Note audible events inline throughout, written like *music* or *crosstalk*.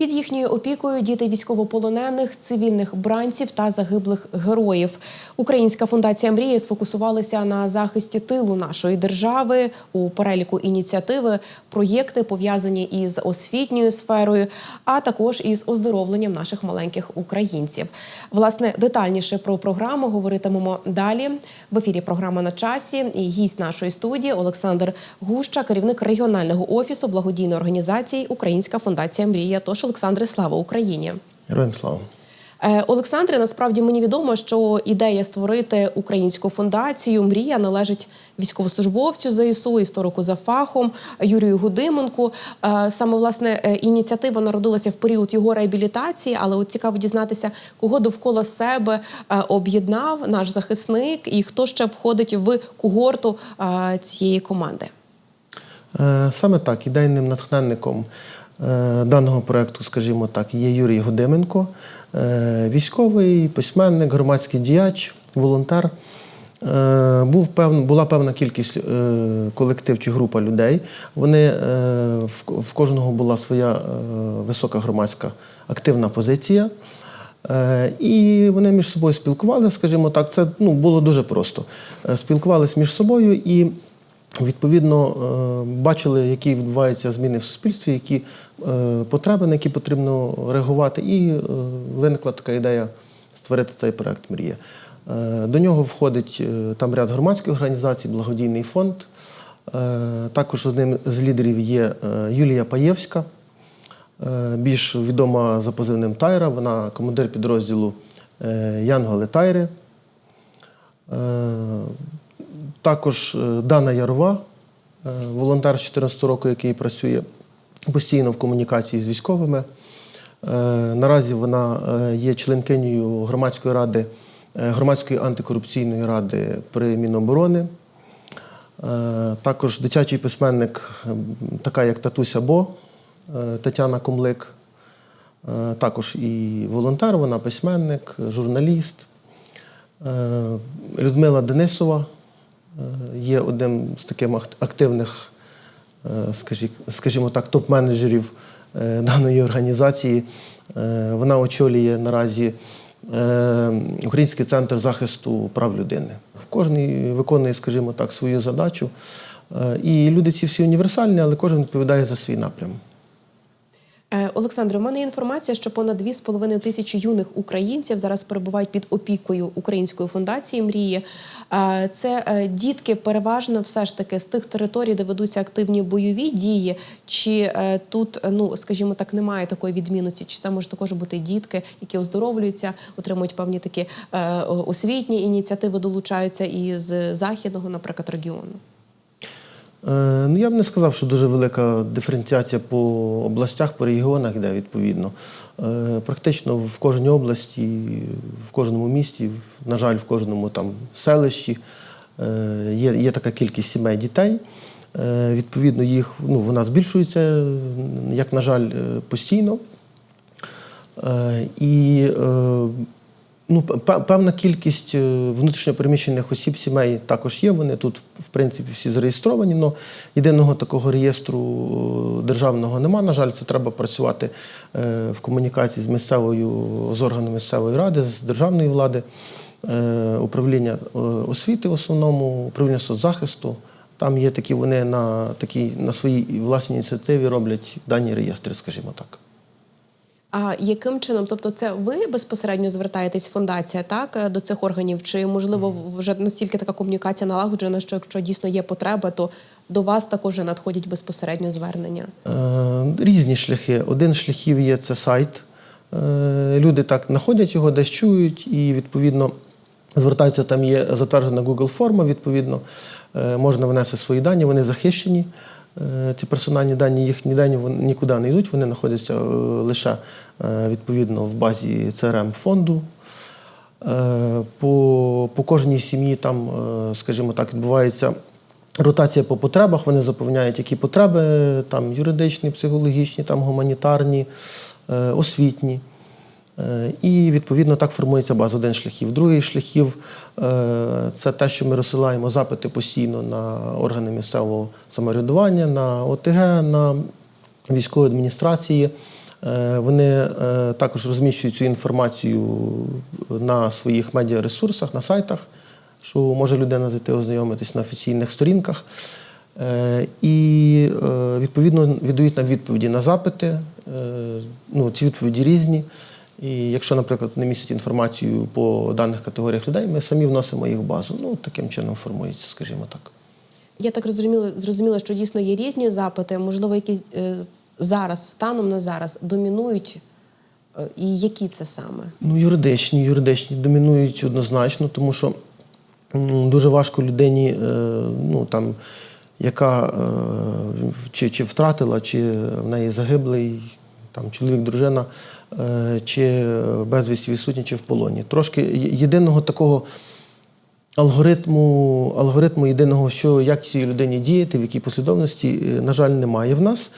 Під їхньою опікою діти військовополонених, цивільних бранців та загиблих героїв. Українська фундація мрії сфокусувалася на захисті тилу нашої держави у переліку ініціативи, проєкти пов'язані із освітньою сферою, а також із оздоровленням наших маленьких українців. Власне, детальніше про програму говоритимемо далі. В ефірі програма на часі і гість нашої студії Олександр Гуща, керівник регіонального офісу благодійної організації Українська фундація Мрія. Тож, Олександре, слава Україні! Героям слава. Е, Олександре, насправді мені відомо, що ідея створити українську фундацію Мрія належить військовослужбовцю ЗСУ, історику за фахом Юрію Гудименку. Е, Саме власне е, ініціатива народилася в період його реабілітації, але от цікаво дізнатися, кого довкола себе об'єднав наш захисник і хто ще входить в когорту цієї команди. Саме так, ідейним натхненником даного проєкту, скажімо так, є Юрій Гудименко, е, військовий, письменник, громадський діяч, волонтер. Е, Був певн, була певна кількість е, колектив чи група людей. Вони е, в, кожного була своя е, висока громадська активна позиція. Е, І вони між собою спілкувалися, скажімо так, це ну, було дуже просто. Е, Спілкувалися між собою і відповідно е, бачили, які відбуваються зміни в суспільстві, які е, потреби, на які потрібно реагувати. І е, виникла така ідея створити цей проект Мрія. До нього входить там ряд громадських організацій, благодійний фонд. Також одним з лідерів є Юлія Паєвська. Більш відома за позивним Тайра. Вона командир підрозділу Янголи Тайри. Також е, Дана Ярова, е, волонтер з 14 року, який працює постійно в комунікації з військовими. Е, Наразі вона є членкинею громадської ради, громадської антикорупційної ради при Міноборони. Також дитячий письменник, така як Татуся Бо, Тетяна Комлик. Також і волонтер, вона письменник, журналіст. Людмила Денисова є одним з таких активних, е, скажімо так, топ-менеджерів е, даної організації. Е, Вона очолює наразі Український центр захисту прав людини. Кожній виконує, скажімо так, свою задачу. І люди ці всі універсальні, але кожен відповідає за свій напрям. Е, Олександре, у мене інформація, що понад 2,5 тисячі юних українців зараз перебувають під опікою Української фундації Мрії. Е, Це е, дітки переважно все ж таки з тих територій, де ведуться активні бойові дії. Чи тут, ну скажімо так, немає такої відмінності? Чи це може також бути дітки, які оздоровлюються, отримують певні такі освітні ініціативи, долучаються із західного, наприклад, регіону? Е, Ну, я б не сказав, що дуже велика диференціація по областях, по регіонах йде відповідно. Е, Практично в кожній області, в кожному місті, на жаль, в кожному там селищі е, є, є така кількість сімей дітей. Відповідно, їх ну, вона збільшується, як на жаль, постійно. І ну, пе- певна кількість е, внутрішньопереміщених осіб сімей також є. Вони тут, в принципі, всі зареєстровані. але єдиного такого реєстру е, державного нема. На жаль, це треба працювати е, в комунікації з місцевою, з органами місцевої ради, з державної влади, управління освіти в основному, управління соцзахисту. Там є такі, вони на, такі, на своїй власній ініціативі роблять дані реєстри, скажімо так. А яким чином? Тобто, це ви безпосередньо звертаєтесь фундація так е, до цих органів? Чи можливо вже настільки така комунікація налагоджена, що якщо дійсно є потреба, то до вас також надходять безпосередньо звернення? Е, Різні шляхи. Один з шляхів є це сайт. Е, Люди так знаходять його, десь чують, і відповідно звертаються. Там є затверджена Google форма. Відповідно, можна внести свої дані, вони захищені. Е, Ці персональні дані їх ніде ні- вони нікуди не йдуть, вони знаходяться е, лише е, відповідно в базі CRM фонду. По, по кожній сім'ї там, скажімо так, відбувається ротація по потребах. Вони заповняють, які потреби там юридичні, психологічні, там гуманітарні, освітні. Е, І відповідно так формується база один шляхів. Другий шляхів е, це те, що ми розсилаємо запити постійно на органи місцевого самоврядування, на ОТГ, на військові адміністрації. Е, Вони також розміщують цю інформацію на своїх медіаресурсах, на сайтах, що може людина зайти ознайомитись на офіційних сторінках. І відповідно віддають нам відповіді на запити. Ну, ці відповіді різні. І якщо, наприклад, не містять інформацію по даних категоріях людей, ми самі вносимо їх в базу. Ну, таким чином формується, скажімо так. Я так зрозуміла, зрозуміла, що дійсно є різні запити, можливо, якісь е, зараз, станом на зараз, домінують. Е, І які це саме? Ну, юридичні, юридичні домінують однозначно, тому що дуже важко людині, е, ну там, яка е, чи, чи втратила, чи в неї загиблий там, чоловік, дружина, е, чи безвісті відсутні, чи в полоні. Трошки єдиного такого алгоритму, алгоритму єдиного, що як цій людині діяти, в якій послідовності, е, на жаль, немає в нас.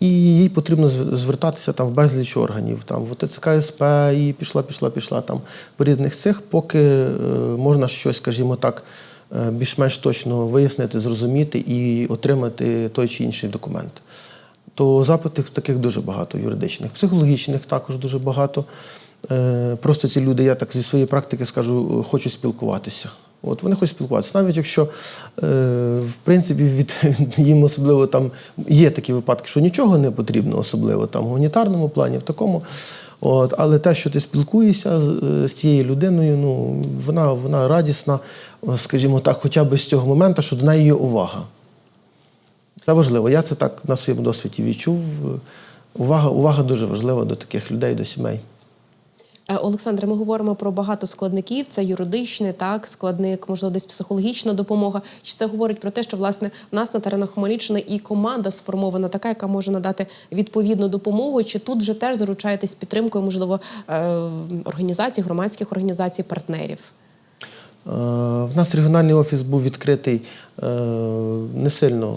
І їй потрібно звертатися там в безліч органів, там в ОТЦК СП, і пішла, пішла, пішла там по різних цих, поки е, можна щось, скажімо так, е, більш-менш точно вияснити, зрозуміти і отримати той чи інший документ. То запитів таких дуже багато юридичних, психологічних також дуже багато. Е, Просто ці люди, я так зі своєї практики скажу, хочуть спілкуватися. От вони хочуть спілкуватися, навіть якщо е, в принципі від *laughs* їм особливо там є такі випадки, що нічого не потрібно, особливо там в гуманітарному плані, в такому. От, але те, що ти спілкуєшся з, е, цією людиною, ну вона, вона радісна, скажімо так, хоча б з цього моменту, що до неї є увага. Це важливо. Я це так на своєму досвіді відчув. Увага, увага дуже важлива до таких людей, до сімей. Е, Олександре, ми говоримо про багато складників. Це юридичний, так, складник, можливо, десь психологічна допомога. Чи це говорить про те, що власне в нас на теренах Хмельниччини і команда сформована така, яка може надати відповідну допомогу? Чи тут вже теж заручаєтесь підтримкою, можливо, е, організацій, громадських організацій, партнерів? Е, В нас регіональний офіс був відкритий е, не сильно,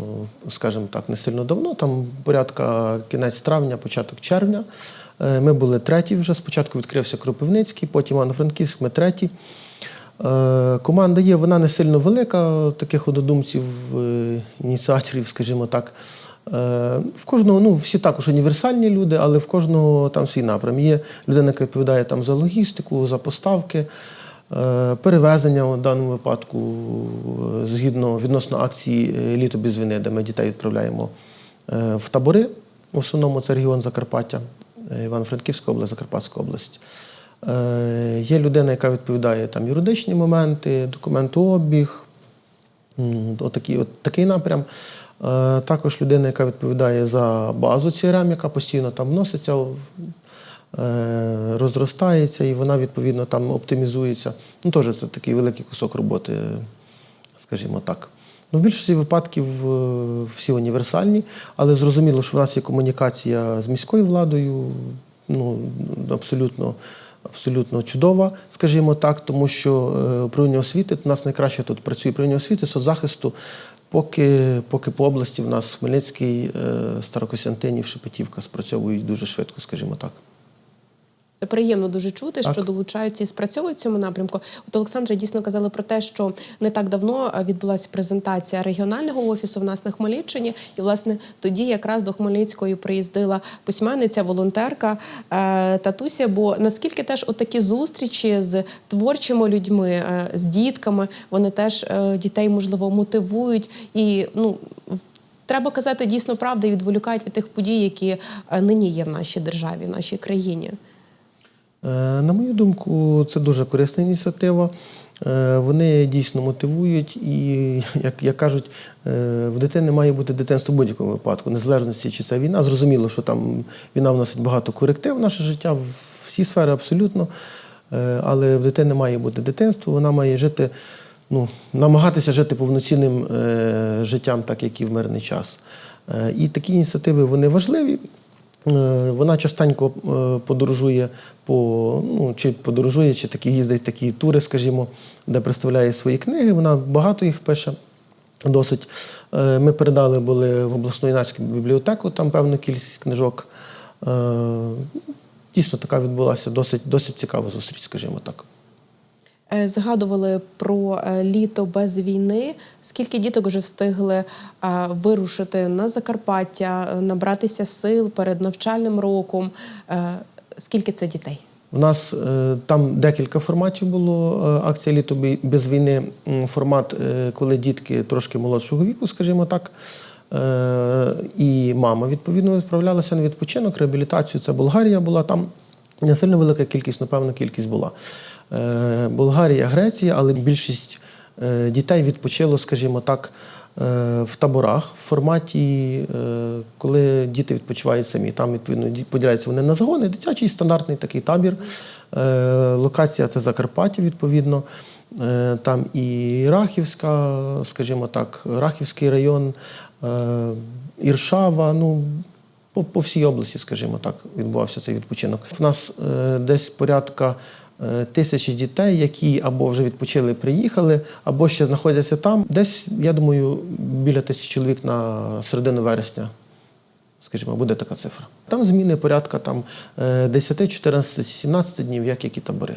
скажімо так, не сильно давно, там порядка кінець травня, початок червня. Е, Ми були треті вже. Спочатку відкрився Кропивницький, потім Івано-Франківськ, ми треті. Команда є, вона не сильно велика, таких однодумців, ініціаторів, скажімо так. В кожного, ну всі також універсальні люди, але в кожного там свій напрям. Є людина, яка відповідає там за логістику, за поставки. Е, Перевезення у даному випадку е, згідно відносно акції е, Літо без війни, де ми дітей відправляємо в табори. В основному це регіон Закарпаття, Івано-Франківська область, Закарпатська область. Є людина, яка відповідає там юридичні моменти, документообіг, Отакий, от напрям. Також людина, яка відповідає за базу CRM, яка постійно там вноситься, розростається, і вона відповідно там оптимізується. Ну, теж це такий великий кусок роботи, скажімо так. Ну, в більшості випадків е, всі універсальні, але зрозуміло, що в нас є комунікація з міською владою, ну, абсолютно, абсолютно чудова, скажімо так, тому що е, управління освіти у нас найкраще тут працює управління освіти, соцзахисту, поки, поки по області в нас Хмельницький, е, Старокостянтинів, Шепетівка спрацьовують дуже швидко, скажімо так. Це приємно дуже чути, Так. що долучаються і спрацьовують в цьому напрямку. От Олександра дійсно казали про те, що не так давно е, відбулася презентація регіонального офісу в нас на Хмельниччині, і власне тоді якраз до Хмельницької приїздила письменниця, волонтерка е, Татуся. Бо наскільки теж отакі зустрічі з творчими людьми, е, з дітками, вони теж дітей можливо мотивують і ну. Треба казати дійсно правду і відволікають від тих подій, які нині є в нашій державі, в нашій країні. Е, На мою думку, це дуже корисна ініціатива. Е, Вони дійсно мотивують, і, *laughs* як, як кажуть, е, в дитини має бути дитинство в будь-якому випадку, незалежності чи це війна. Зрозуміло, що там війна вносить багато коректив в наше життя, в всі сфери абсолютно. Але в дитини має бути дитинство, вона має жити, ну, намагатися жити повноцінним життям, так як і в мирний час. І такі ініціативи вони важливі. Е, Вона частенько е, подорожує по ну чи подорожує, чи такі їздить такі тури, скажімо, де представляє свої книги. Вона багато їх пише. Досить. Е, Ми передали були в обласну юнацьку бібліотеку, там певну кількість книжок. Дійсно, така відбулася досить, досить цікава зустріч, скажімо так. Е, Згадували про е, літо без війни. Скільки діток вже встигли е, вирушити на Закарпаття, набратися сил перед навчальним роком? Скільки це дітей? У нас там декілька форматів було акція літо без війни. Формат, коли дітки трошки молодшого віку, скажімо так. І мама відповідно відправлялася на відпочинок, реабілітацію. Це Болгарія була там. Не сильно велика кількість, напевно, кількість була. Е, Болгарія, Греція, але більшість е, дітей відпочило, скажімо так, е, в таборах в форматі, коли діти відпочивають самі. Там відповідно поділяються вони на загони, дитячий стандартний такий табір. Локація це Закарпаття, відповідно. Там і Рахівська, скажімо так, Рахівський район, Іршава. Ну, по, по всій області, скажімо так, відбувався цей відпочинок. У нас десь порядка тисячі дітей, які або вже відпочили, приїхали, або ще знаходяться там. Десь, я думаю, біля тисячі чоловік на середину вересня. Скажімо, буде така цифра. Там зміни порядка там, е, 10, 14, 17 днів, як які табори.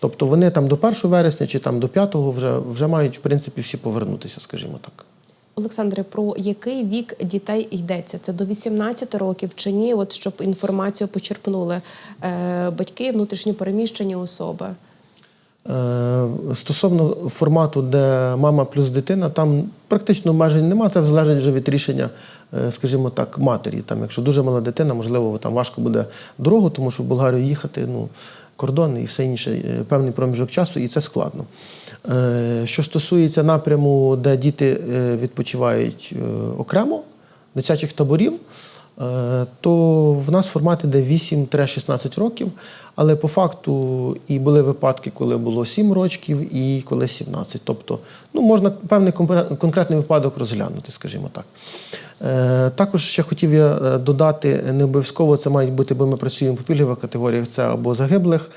Тобто вони там до 1 вересня чи там до 5 вже, вже мають, в принципі, всі повернутися, скажімо так. Олександре, про який вік дітей йдеться? Це до 18 років чи ні? От щоб інформацію почерпнули е, батьки, внутрішньо переміщені особи. Е, Стосовно формату, де мама плюс дитина, там практично обмежень немає. Це залежить вже від рішення, е, скажімо так, матері. Там, якщо дуже мала дитина, можливо, там важко буде дорогу, тому що в Болгарію їхати, ну, кордон і все інше, е, певний проміжок часу, і це складно. Е, Що стосується напряму, де діти е, відпочивають окремо, дитячих таборів, то в нас формат іде 8-16 років, але по факту і були випадки, коли було 7 років і коли 17. Тобто, ну, можна певний конкретний випадок розглянути, скажімо так. Е, Також ще хотів я е, додати, не обов'язково це мають бути, бо ми працюємо по пільгових категоріях, це або загиблих.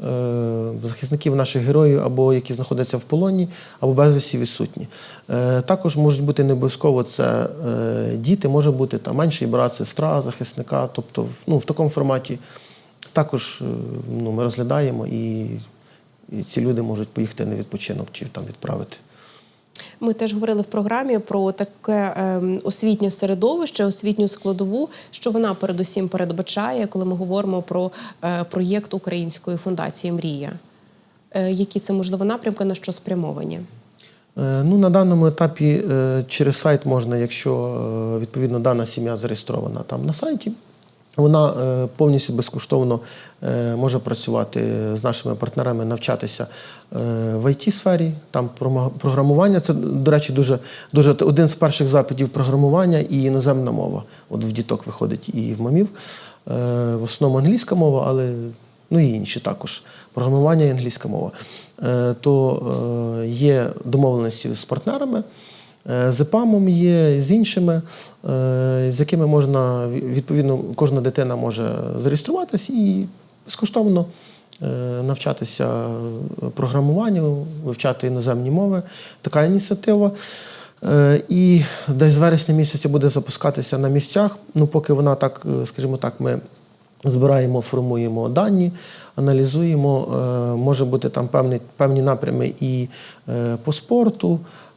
Е, Захисників наших героїв, або які знаходяться в полоні, або безвісті відсутні. Е, Також можуть бути не обов'язково це е, діти, може бути там менший брат, сестра, захисника. Тобто, ну, в такому форматі також ну, ми розглядаємо і, і ці люди можуть поїхати на відпочинок чи там відправити. Ми теж говорили в програмі про таке ем, освітнє середовище, освітню складову, що вона передусім передбачає, коли ми говоримо про е, проєкт Української фундації Мрія. Е, які це можливо напрямки, на що спрямовані? Е, Ну, на даному етапі через сайт можна, якщо відповідно дана сім'я зареєстрована там на сайті, вона е, повністю безкоштовно е, може працювати з нашими партнерами, навчатися е, в IT-сфері, там програмування. Це, до речі, дуже, дуже один з перших запитів програмування і іноземна мова. От в діток виходить і в мамів. В основному англійська мова, але ну і інші також. Програмування і англійська мова. То є домовленості з партнерами, з ЕПАМом є, з іншими, е, з якими можна відповідно кожна дитина може зареєструватись і безкоштовно е, навчатися програмуванню, вивчати іноземні мови. Така ініціатива. Е, І десь з вересня місяця буде запускатися на місцях. Ну, поки вона так, е, скажімо так, ми збираємо, формуємо дані, аналізуємо. Е, Може бути там певні, певні напрями і е, по спорту, е,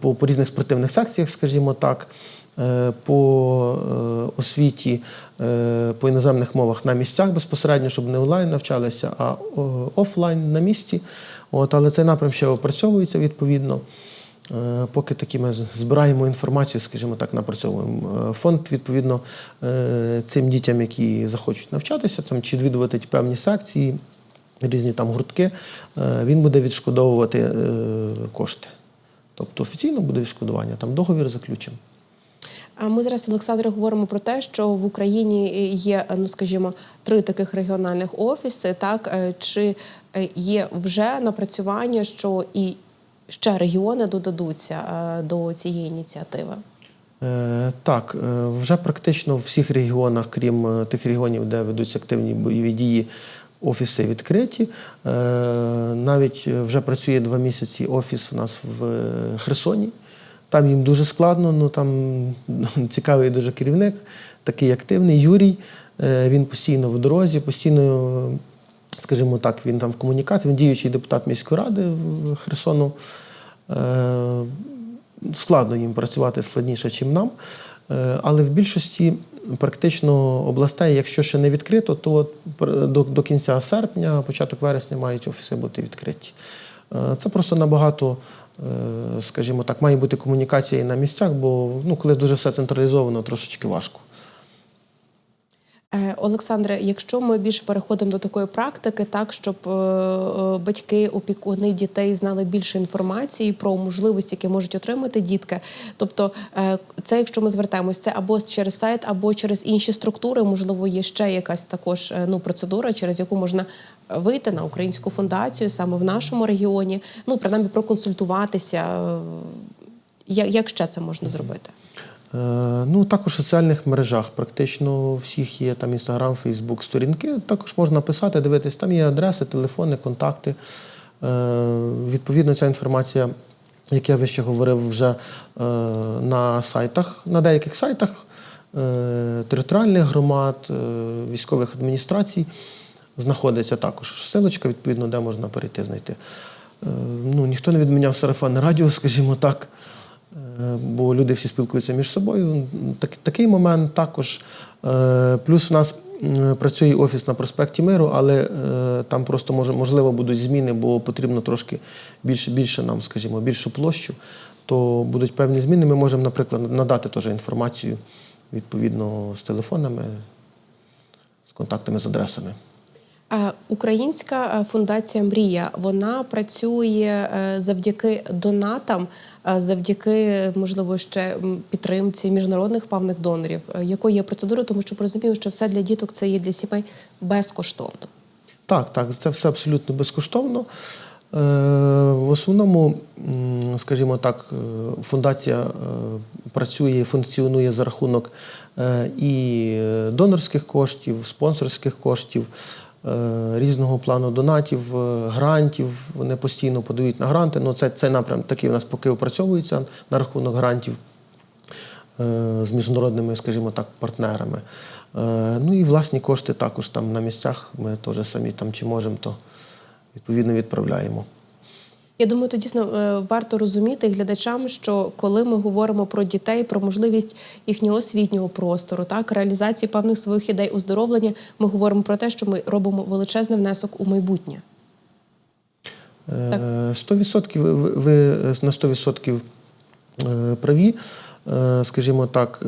по, по різних спортивних секціях, скажімо так, е, по е, освіті, е, по іноземних мовах на місцях безпосередньо, щоб не онлайн навчалися, а офлайн на місці. От, але цей напрям ще опрацьовується відповідно. Е, Поки такі ми збираємо інформацію, скажімо так, напрацьовуємо. Е, Фонд, відповідно, е, цим дітям, які захочуть навчатися, там, чи відвідувати певні секції, різні там гуртки, е, він буде відшкодовувати е, кошти. Тобто офіційно буде відшкодування, там договір заключений. А ми зараз, Олександре, говоримо про те, що в Україні є, ну скажімо, три таких регіональних офіси. Так Е, чи е, є вже напрацювання, що і ще регіони додадуться е, до цієї ініціативи? Е, Так, е, вже практично в всіх регіонах, крім е, тих регіонів, де ведуться активні бойові дії, офіси відкриті. Е, Навіть вже працює два місяці офіс у нас в е, Херсоні. Там їм дуже складно, ну там *laughs* цікавий дуже керівник, такий активний Юрій. Е, Він постійно в дорозі, постійно скажімо так, він там в комунікації, він діючий депутат міської ради в Херсону. Складно їм працювати складніше, ніж нам. Але в більшості практично областей, якщо ще не відкрито, то до, до кінця серпня, початок вересня мають офіси бути відкриті. Е, Це просто набагато, е, скажімо так, має бути комунікація і на місцях, бо ну, коли дуже все централізовано, трошечки важко. Е, Олександре, якщо ми більше переходимо до такої практики, так щоб е, е, батьки, опікуни дітей знали більше інформації про можливості, які можуть отримати дітки. Тобто, це якщо ми звертаємось, це або через сайт, або через інші структури, можливо, є ще якась також ну процедура, через яку можна вийти на українську фундацію саме в нашому регіоні. Ну принаймні проконсультуватися. Як ще це можна зробити? Е, Ну, також в соціальних мережах практично всіх є там Інстаграм, Фейсбук, сторінки. Також можна писати, дивитись, там є адреси, телефони, контакти. Е, Відповідно, ця інформація, як я вище говорив, вже е, на сайтах, на деяких сайтах територіальних громад, військових адміністрацій знаходиться також силочка, відповідно, де можна перейти знайти. Ну, ніхто не відміняв сарафанне радіо, скажімо так. Бо люди всі спілкуються між собою. Так, такий момент також. Е, Плюс у нас працює офіс на проспекті Миру, але е, там просто можливо будуть зміни, бо потрібно трошки більше, більше нам, скажімо, більшу площу. То будуть певні зміни. Ми можемо, наприклад, надати теж інформацію відповідно з телефонами, з контактами, з адресами. Українська фундація Мрія вона працює е, завдяки донатам, е, завдяки можливо ще підтримці міжнародних певних донорів. Е, Якою є процедура, тому що розумію, що все для діток це є для сімей безкоштовно. Так, так, це все абсолютно безкоштовно. В основному, скажімо так, фундація працює, функціонує за рахунок і донорських коштів, спонсорських коштів, різного плану донатів, е, грантів. Вони постійно подають на гранти. Ну, це, це напрям такий у нас поки опрацьовується на рахунок грантів е, з міжнародними, скажімо так, партнерами. Е, Ну і власні кошти також там на місцях. Ми теж самі там чи можемо, то відповідно відправляємо. Я думаю, то дійсно е, варто розуміти глядачам, що коли ми говоримо про дітей, про можливість їхнього освітнього простору, так реалізації певних своїх ідей оздоровлення, ми говоримо про те, що ми робимо величезний внесок у майбутнє. Е, 100% ви, ви- ви на 100% е, праві. Скажімо так,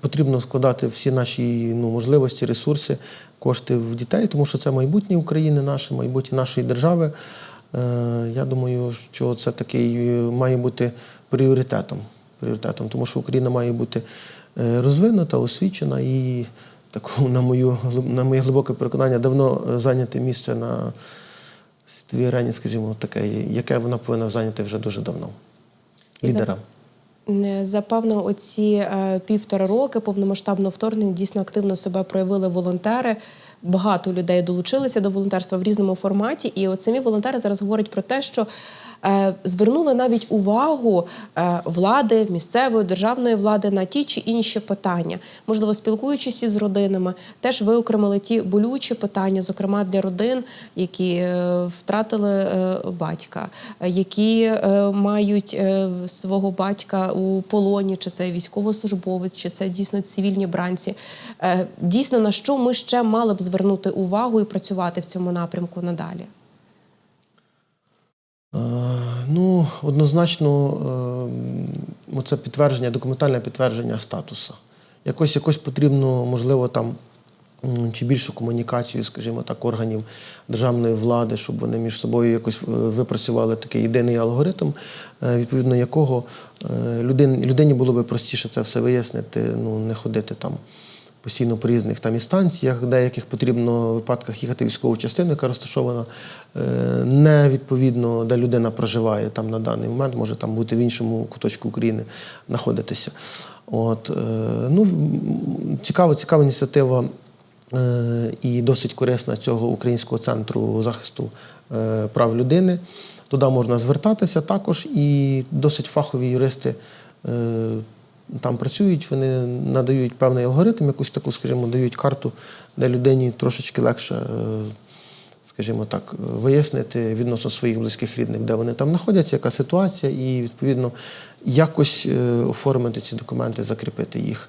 потрібно складати всі наші ну, можливості, ресурси, кошти в дітей, тому що це майбутнє України, наше, майбутнє нашої держави. Е, Я думаю, що це такий е, має бути пріоритетом, пріоритетом, тому що Україна має бути е, розвинута, освічена і таку, *laughs* на мою на моє глибоке переконання, давно е, зайняти місце на світовій арені, скажімо, таке, яке вона повинна зайняти вже дуже давно. Лідера. Не, За певно, оці е, півтора роки повномасштабного вторгнення дійсно активно себе проявили волонтери. Багато людей долучилися до волонтерства в різному форматі, і от самі волонтери зараз говорять про те, що звернули навіть увагу е, влади, місцевої державної влади на ті чи інші питання. Можливо, спілкуючись із родинами, теж виокремили ті болючі питання, зокрема для родин, які е, втратили е, батька, е, які е, мають е, свого батька у полоні, чи це військовослужбовець, чи це дійсно цивільні бранці. Е, Дійсно, на що ми ще мали б звернути увагу і працювати в цьому напрямку надалі? Е, Ну, однозначно, е, це підтвердження, документальне підтвердження статусу. Якось, якось потрібно, можливо, там чи більшу комунікацію, скажімо так, органів державної влади, щоб вони між собою якось е, випрацювали такий єдиний алгоритм, відповідно якого людині було би простіше це все вияснити, ну, не ходити там постійно по різних там інстанціях, деяких потрібно в випадках їхати військову частину, яка розташована е, не відповідно, де людина проживає там на даний момент, може там бути в іншому куточку України знаходитися. От, е, ну, цікава, цікава ініціатива е, і досить корисна цього Українського центру захисту прав людини. Туди можна звертатися також, і досить фахові юристи там працюють, вони надають певний алгоритм, якусь таку, скажімо, дають карту, де людині трошечки легше е, скажімо так, вияснити відносно своїх близьких рідних, де вони там знаходяться, яка ситуація, і відповідно якось е, оформити ці документи, закріпити їх.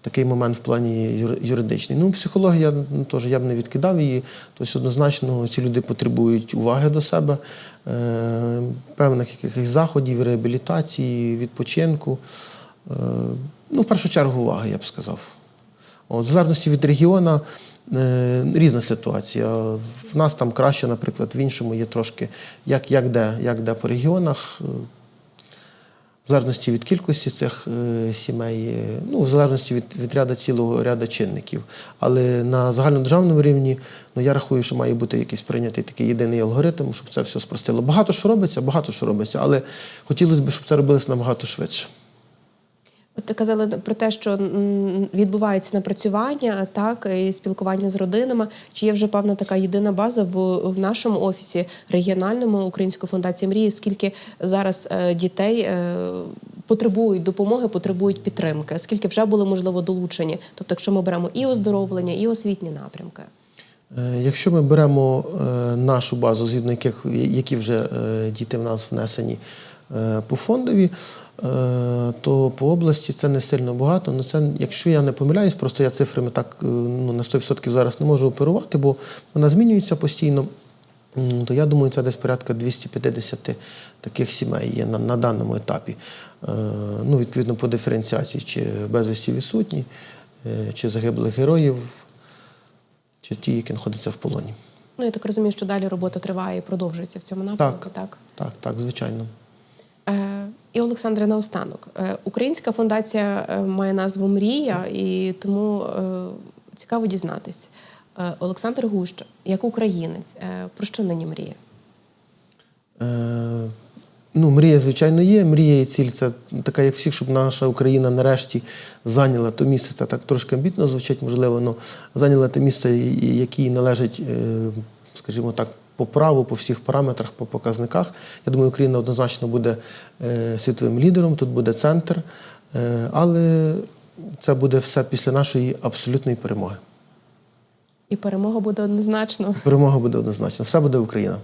Такий момент в плані юридичний. Ну, психологія ну, теж я б не відкидав її. Тобто, однозначно, ці люди потребують уваги до себе, е, певних якихось заходів, реабілітації, відпочинку. Е, ну, в першу чергу, уваги, я б сказав. От, в залежності від регіону е, різна ситуація. В нас там краще, наприклад, в іншому є трошки як, як, де, як де по регіонах. Е, В залежності від кількості цих сімей, ну, в залежності від, від ряду цілого ряду чинників. Але на загальнодержавному рівні ну, я рахую, що має бути якийсь прийнятий такий єдиний алгоритм, щоб це все спростило. Багато що робиться, багато що робиться, але хотілося б, щоб це робилося набагато швидше. От казали про те, що відбувається напрацювання, так і спілкування з родинами. Чи є вже певна така єдина база в, в нашому офісі регіональному Української фундації мрії? Скільки зараз е, дітей е, потребують допомоги, потребують підтримки? Скільки вже були можливо долучені? Тобто, якщо ми беремо і оздоровлення, і освітні напрямки. Е, Якщо ми беремо нашу базу, згідно яких які вже діти в нас внесені по фондові, то по області це не сильно багато. Ну це, якщо я не помиляюсь, просто я цифрами так е, ну, на 100% зараз не можу оперувати, бо вона змінюється постійно. То я думаю, це десь порядка 250 таких сімей є на, на даному етапі. Е, Ну, відповідно, по диференціації, чи безвісті відсутні, е, чи загиблих героїв, чи ті, які знаходяться в полоні. Ну я так розумію, що далі робота триває і продовжується в цьому напрямку. Так. Так, так, звичайно. Е, і Олександре, наостанок. Е, Українська фундація е, має назву Мрія, і тому цікаво дізнатись. Олександр Гущ, як українець, про що нині мріє? Е, ну, мрія, звичайно, є. Мрія і ціль це така, як всіх, щоб наша Україна нарешті зайняла то місце. Це так трошки амбітно звучить, можливо, але зайняла те місце, яке належить, скажімо так, по праву, по всіх параметрах, по показниках. Я думаю, Україна однозначно буде е, світовим лідером, тут буде центр, Е, але це буде все після нашої абсолютної перемоги. І перемога буде однозначно. Перемога буде однозначно. Все буде Україна.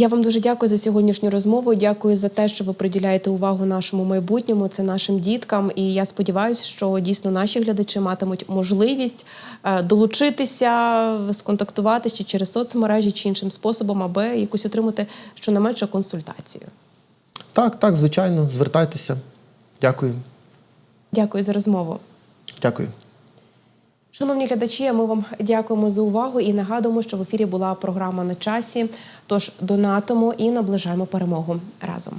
Я вам дуже дякую за сьогоднішню розмову. Дякую за те, що ви приділяєте увагу нашому майбутньому, це нашим діткам. І я сподіваюся, що дійсно наші глядачі матимуть можливість е, долучитися, сконтактувати чи через соцмережі, чи іншим способом, аби якусь отримати щонайменше консультацію. Так, так, звичайно, звертайтеся. Дякую. Дякую за розмову. Дякую. Шановні глядачі, ми вам дякуємо за увагу і нагадуємо, що в ефірі була програма на часі. Тож донатимо і наближаємо перемогу разом.